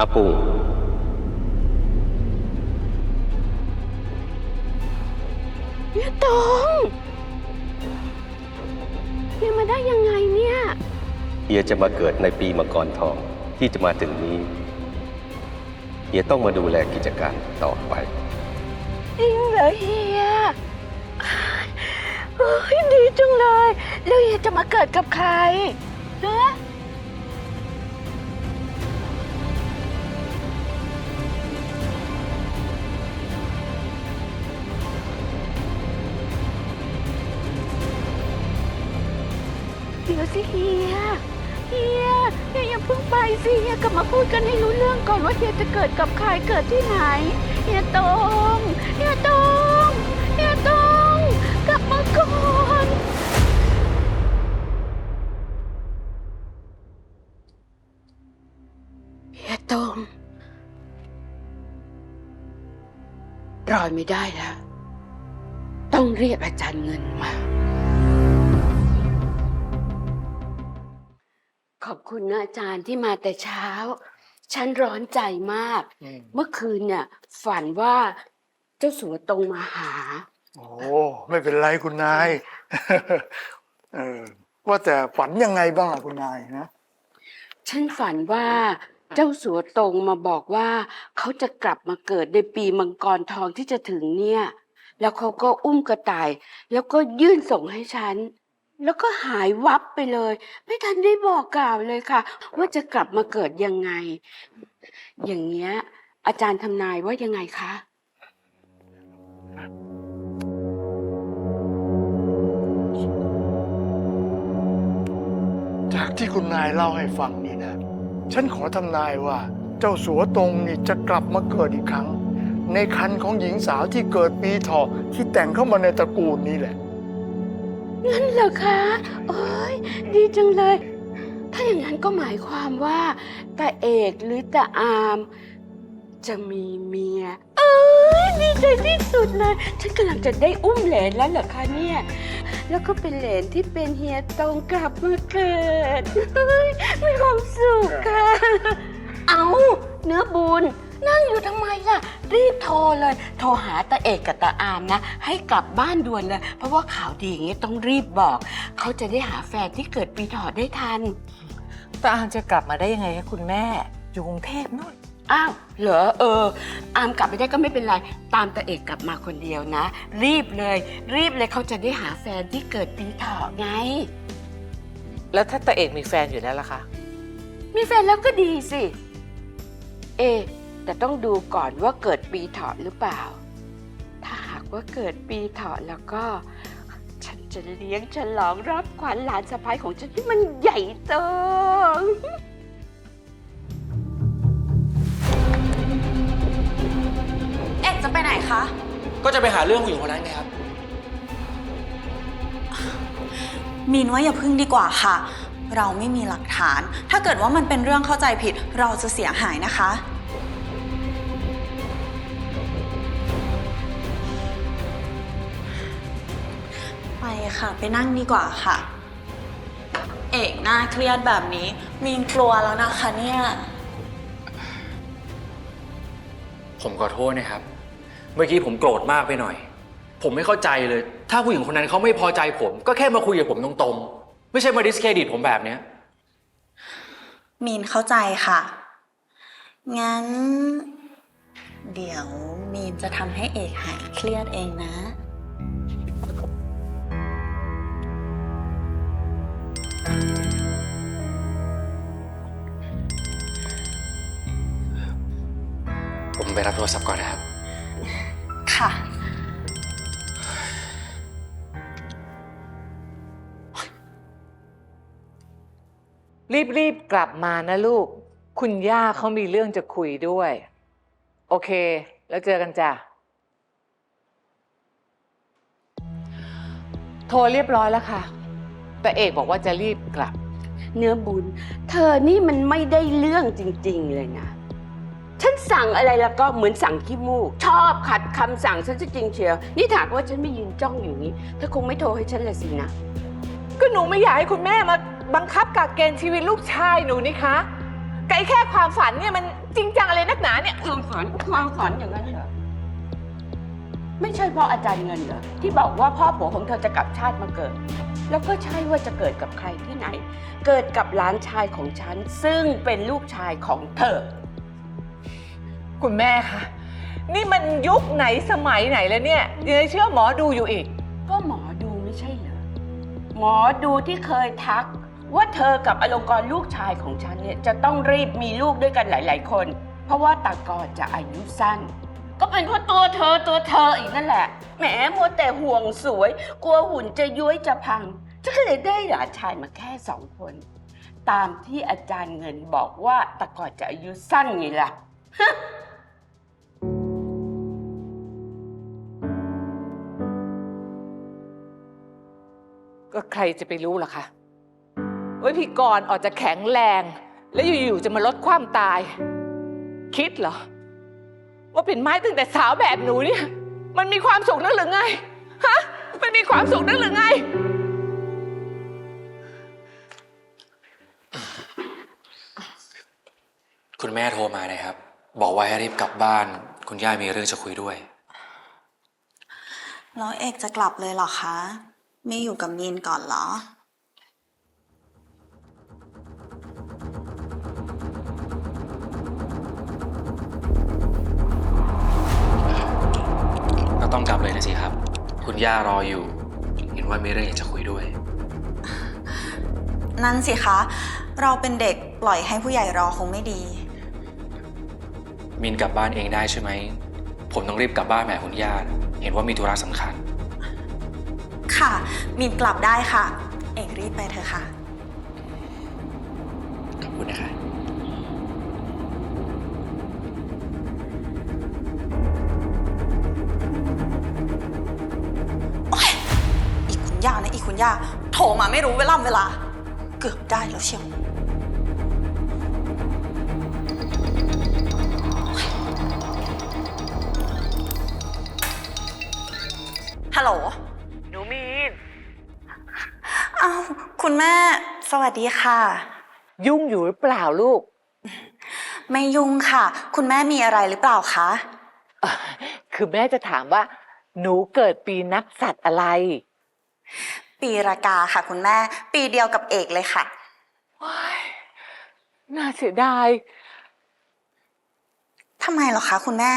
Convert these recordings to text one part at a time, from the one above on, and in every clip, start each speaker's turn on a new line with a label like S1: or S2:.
S1: อาปุง
S2: เฮียตองเฮียมาได้ยังไงเนี่ย
S1: เฮียจะมาเกิดในปีมังกรทองที่จะมาถึงนี้ เฮียต้องมาดูแลกิจการต่อไป
S2: จริงเหรอเฮียเฮ้ยดีจังเลย แล้วเฮียจะมาเกิดกับใครฮะ เดี๋ยวสิเฮีย เฮีย เฮียอย่าเพิ่งไปสิเฮียกลับมาพูดกันให้รู้เรื่องก่อนว่าเฮียจะเกิดกับใครเกิดที่ไหน เฮียตงเฮียตงเฮียตงกลับมาก่อนเฮียตงรอไม่ได้แล้ว ต้องเรียกอาจารย์เงินมา ขอบคุณนะอาจารย์ที่มาแต่เช้า ฉันร้อนใจมากเมื่อคืนเนี่ย ฝันว่าเจ้าสัวตรงมาหา
S3: โอ้ไม่เป็นไรคุณนายเออว่าแต่ฝันยังไงบ้างล่ะคุณนายนะ
S2: ฉันฝันว่าเจ้าสัวตรงมาบอกว่า เขาจะกลับมาเกิดในปีมังกรทองที่จะถึงเนี่ย แล้วเขาก็อุ้มกระต่าย แล้วก็ยื่นส่งให้ฉัน แล้วก็หายวับไปเลย ไม่ทันได้บอกกล่าวเลยค่ะ ว่าจะกลับมาเกิดยังไง อย่างเงี้ย อาจารย์ทำนายว่ายังไงคะ
S3: จากที่คุณนายเล่าให้ฟังนี่นะ ฉันขอทำนายว่า เจ้าสัวตรงนี่จะกลับมาเกิดอีกครั้ง ในคันของหญิงสาวที่เกิดปีเถาะที่แต่งเข้ามาในตระกูลนี้แหละ
S2: งั้นเหรอคะโอ้ยดีจังเลย ถ้าอย่างนั้นก็หมายความว่าตาเอกหรือตาอาม จะมีเมีย เอ้ยดีใจที่สุดเลย ฉันกำลังจะได้อุ้มเหลนแล้วเหรอคะเนี่ย แล้วก็เป็นเหลนที่เป็นเฮียตรงกลับมาเกิดเฮ้ยมีความสุขค่ะ เอาเนื้อบุญ นั่งอยู่ทำไมล่ะ รีบโทรเลย โทรหาตาเอกกับตาอามนะ ให้กลับบ้านด่วนเลย เพราะว่าข่าวดีอย่างนี้ต้องรีบบอก เขาจะได้หาแฟนที่เกิดปีเถอได้ทัน
S4: ตาอามจะกลับมาได้ยังไงคะคุณแม่ อยู่กรุงเทพนู่น
S2: อ้าวเหรอเออ อามกลับไม่ได้ก็ไม่เป็นไร ตามตาเอกกลับมาคนเดียวนะ รีบเลย รีบเลยเขาจะได้หาแฟนที่เกิดปีเถอไง
S4: แล้วถ้าตาเอกมีแฟนอยู่แล้วล่ะคะ
S2: มีแฟนแล้วก็ดีสิ เอะ แต่ต้องดูก่อนว่าเกิดปีเถาะหรือเปล่า ถ้าหากว่าเกิดปีเถาะแล้วก็ ฉันจะเลี้ยงฉลองรับขวัญหลานสะพ้ายของฉันที่มันใหญ่โต
S5: เอกจะไปไหนคะ
S6: ก็จะไปหาเรื่องผู้หญิงคนนั้นไงครับ
S5: มีนว่าอย่าพึ่งดีกว่าค่ะ เราไม่มีหลักฐาน ถ้าเกิดว่ามันเป็นเรื่องเข้าใจผิด เราจะเสียหายนะคะ ไปค่ะ ไปนั่งดีกว่าค่ะ เอกน่าเครียดแบบนี้ มีนกลัวแล้วนะคะเนี่ย
S6: ผมขอโทษนะครับ เมื่อกี้ผมโกรธมากไปหน่อย ผมไม่เข้าใจเลย ถ้าผู้หญิงคนนั้นเขาไม่พอใจผม ก็แค่มาคุยกับผมตรงๆ ไม่ใช่มาดิสเครดิตผมแบบเนี้ย
S5: มีนเข้าใจค่ะ งั้น เดี๋ยวมีนจะทำให้เอกหายเครียดเองนะ
S6: รับโทรศัพท์ก่อนนะครับ
S5: ค่ะ
S4: รีบๆกลับมานะลูก คุณย่าเขามีเรื่องจะคุยด้วย โอเค แล้วเจอกันจ้ะ โทรเรียบร้อยแล้วค่ะ แต่เอกบอกว่าจะรีบกลับ
S2: เนื้อบุญ เธอนี่มันไม่ได้เรื่องจริง ๆ เลยนะ ฉันสั่งอะไรแล้วก็เหมือนสั่งขี้มูก ชอบขัดคำสั่งฉันจะจริงเชียว นี่ถามว่าฉันไม่ยืนจ้องอยู่นี้เธอคงไม่โทรให้ฉันละสินะ
S4: ก็หนูไม่อยากให้คุณแม่มาบังคับกักเกณฑ์ชีวิตลูกชายหนูนี่คะไกลแค่ความฝันเนี่ยมันจริงจังอะไรนักหนาเนี่ย
S2: ความฝันความฝันอย่างนั้นเหรอ ไม่ใช่เพราะอาจารย์เงินเหรอที่บอกว่าพ่อผัวของเธอจะกลับชาติมาเกิด แล้วก็ใช่ว่าจะเกิดกับใครที่ไหน เกิดกับหลานชายของฉัน ซึ่งเป็นลูกชายของเธอ
S4: คุณแม่คะนี่มันยุคไหนสมัยไหนแล้วเนี่ยยังเชื่อหมอดูอยู่อีก
S2: ก็หมอดูไม่ใช่เหรอ หมอดูที่เคยทัก ว่าเธอกับอลงกรลูกชายของฉันเนี่ยจะต้องรีบมีลูกด้วยกันหลาย ๆ คน เพราะว่าตากรจะอายุสั้น ก็เป็นเพราะตัวเธอตัวเธออีกนั่นแหละ แหมมัวแต่ห่วงสวย กลัวหุ่นจะย้วยจะพังฉันก็เลยได้หลานชายมาแค่สองคน ตามที่อาจารย์เงินบอกว่าตากรจะอายุสั้นไงล่ะ
S4: ก็ใครจะไปรู้ล่ะคะว่าพี่กรณ์ออกจะแข็งแรง แล้วอยู่ๆจะมาลดความตาย คิดเหรอ ว่าเป็นไม้ตั้งแต่สาวแบบหนูเนี่ย มันมีความสุขนักหรือไงฮะมันมีความสุขนักหรือไง
S6: คุณแม่โทรมานะครับ บอกว่าให้รีบกลับบ้าน คุณย่ามีเรื่องจะคุยด้วย
S5: แล้วเอกจะกลับเลยเหรอคะ ไม่อยู่กับมีนก่อนเหรอ
S6: ก็ต้องกลับเลยนะสิครับ คุณย่ารออยู่ เห็นว่ามีเรื่องอยากจะคุยด้วย
S5: นั่นสิคะ เราเป็นเด็กปล่อยให้ผู้ใหญ่รอคงไม่ดี
S6: มินกลับบ้านเองได้ใช่ไหม ผมต้องรีบกลับบ้านแหม่คุณย่า เห็นว่ามีธุระสำคัญ
S5: ค่ะ มีนกลับได้ค่ะ เอกรีบไปเถอะค่ะ
S6: ขอบคุณนะคะ
S5: อีกคุณย่านะอีกคุณย่า โทรมาไม่รู้เวลาเวลา เกือบได้แล้วเชียว ฮัลโหล คุณแม่สวัสดีค่ะ
S4: ยุ่งอยู่หรือเปล่าลูก
S5: ไม่ยุ่งค่ะ คุณแม่มีอะไรหรือเปล่าคะ
S4: เอ่อคือแม่จะถามว่า หนูเกิดปีนักสัตว์อะไร
S5: ปีรากาค่ะ คุณแม่ ปีเดียวกับเอกเลยค่ะ
S4: ว้ายน่าเสียดาย
S5: ทำไมเหรอคะคุณแม่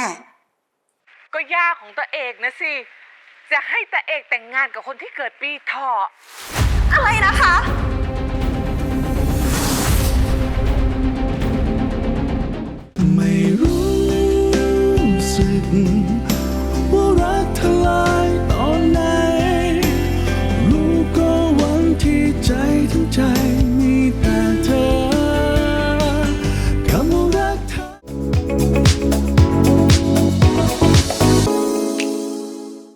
S4: ก็ย่าของตัวเอกนะสิ จะให้ตัวเอกแต่งงานกับคนที่เกิดปีเถาะ
S5: อะไรนะคะ